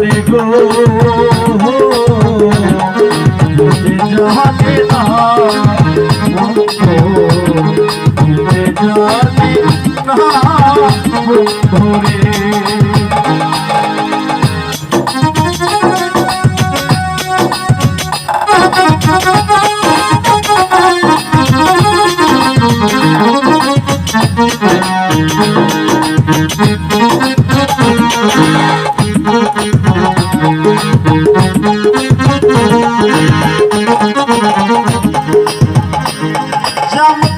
গো। যেতে না বন্ধু না। বন্ধু রে জানতাম